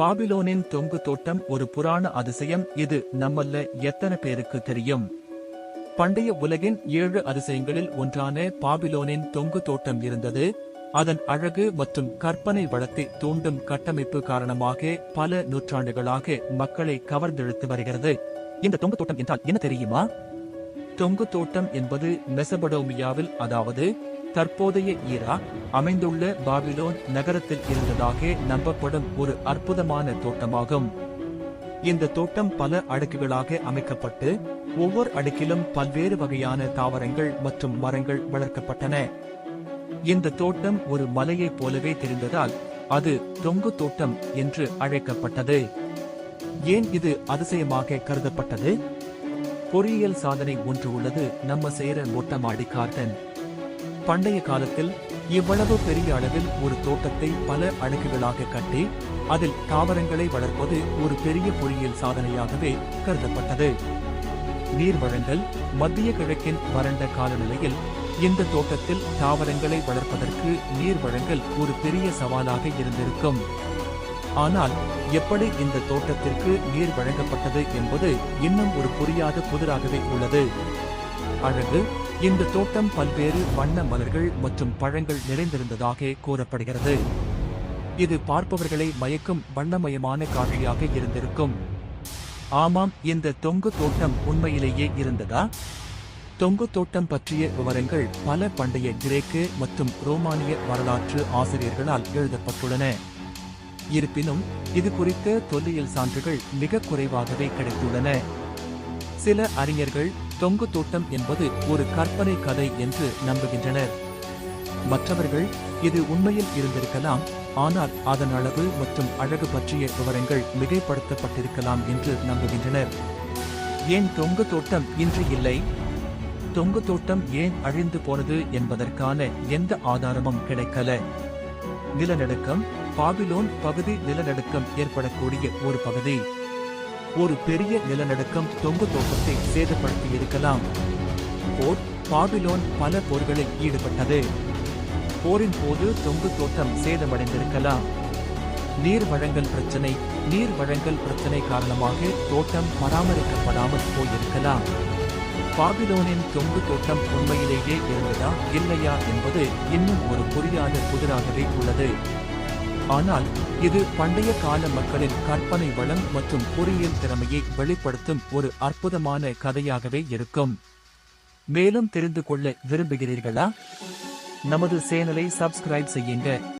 பாபிலோனின் தொங்கு தோட்டம் ஒரு புராண அதிசயம். இது நம்மல்ல எத்தனை பேருக்கு தெரியும்? பண்டைய உலகின் ஏழு அதிசயங்களில் ஒன்றான பாபிலோனின் தொங்கு தோட்டம் இருந்தது. அதன் அழகு மற்றும் கற்பனை வளத்தை தூண்டும் கட்டமைப்பு காரணமாக பல நூற்றாண்டுகளாக மக்களை கவர்ந்தெழுத்து வருகிறது. இந்த தொங்கு தோட்டம் என்றால் என்ன தெரியுமா? தொங்கு தோட்டம் என்பது மெசபடோமியாவில் அதாவது தற்போதைய ஈரா அமைந்துள்ள பாபிலோன் நகரத்தில் இருந்ததாக நம்பப்படும் ஒரு அற்புதமான தோட்டமாகும். இந்த தோட்டம் பல அடுக்குகளாக அமைக்கப்பட்டு ஒவ்வொரு அடுக்கிலும் பல்வேறு வகையான தாவரங்கள் மற்றும் மரங்கள் வளர்க்கப்பட்டன. இந்த தோட்டம் ஒரு மலையைப் போலவே தெரிந்ததால் அது தொங்கு தோட்டம் என்று அழைக்கப்பட்டது. ஏன் இது அதிசயமாக கருதப்பட்டது? பொறியியல் சாதனை ஒன்று உள்ளது நம்ம சேர மொட்டமாடி கார்டன் பண்டைய காலத்தில் இவ்வளவு பெரிய அளவில் ஒரு தோட்டத்தை பல அடுக்குகளாக கட்டி அதில் தாவரங்களை வளர்ப்பது ஒரு பெரிய பொறியியல் சாதனையாகவே கருதப்பட்டது. நீர் வழங்கல் மத்திய கிழக்கின் வறண்ட காலநிலையில் இந்த தோட்டத்தில் தாவரங்களை வளர்ப்பதற்கு நீர் வழங்கல் ஒரு பெரிய சவாலாக இருந்திருக்கும். ஆனால் எப்படி இந்த தோட்டத்திற்கு நீர் வழங்கப்பட்டது என்பது இன்னும் ஒரு புரியாத புதிராகவே உள்ளது. அழகு இந்த தோட்டம் பல்வேறு வண்ண மலர்கள் மற்றும் பழங்கள் நிறைந்திருந்ததாக கூறப்படுகிறது. இது பார்ப்பவர்களை மயக்கும் வண்ணமயமான காட்சியாக இருந்திருக்கும். ஆமாம் இந்த தொங்கு தோட்டம் உண்மையிலேயே இருந்ததா? தொங்கு தோட்டம் பற்றிய விவரங்கள் பல பண்டைய கிரேக்கு மற்றும் ரோமானிய வரலாற்று ஆசிரியர்களால் எழுதப்பட்டுள்ளன. இருப்பினும் இது குறித்த தொல்லியல் சான்றுகள் மிக குறைவாகவே கிடைத்துள்ளன. சில அறிஞர்கள் தொங்கு தோட்டம் என்பது ஒரு கற்பனை கதை என்று நம்புகின்றனர். மற்றவர்கள் இது உண்மையில் இருந்திருக்கலாம் ஆனால் அதன் அளவு மற்றும் அழகு பற்றிய விவரங்கள் மிகைப்படுத்தப்பட்டிருக்கலாம் என்று நம்புகின்றனர். ஏன் தொங்கு தோட்டம் இன்று இல்லை? தொங்கு தோட்டம் ஏன் அழிந்து போனது என்பதற்கான எந்த ஆதாரமும் கிடைக்கல. நிலநடுக்கம் பாபிலோன் பகுதி நிலநடுக்கம் ஏற்படக்கூடிய ஒரு பகுதி. ஒரு பெரிய நிலநடுக்கம் தொங்கு தோட்டத்தை சேதப்படுத்தி இருக்கலாம். போர் பாபிலோன் பல போர்களில் ஈடுபட்டது. போரின் போது தொங்கு தோட்டம் சேதமடைந்திருக்கலாம். நீர் வழங்கல் பிரச்சனை நீர் வழங்கல் பிரச்சனை காரணமாக தோட்டம் பராமரிக்கப்படாமல் போயிருக்கலாம். பாபிலோனின் தொங்கு தோட்டம் உண்மையிலேயே இருந்ததா இல்லையா என்பது இன்னும் ஒரு புரியாத புதிராகவே உள்ளது. ஆனால் இது பண்டைய கால மக்களின் கற்பனை வளம் மற்றும் பொறியியல் திறமையை வெளிப்படுத்தும் ஒரு அற்புதமான கதையாகவே இருக்கும். மேலும் தெரிந்து கொள்ள விரும்புகிறீர்களா? நமது சேனலை சப்ஸ்கிரைப் செய்யுங்க.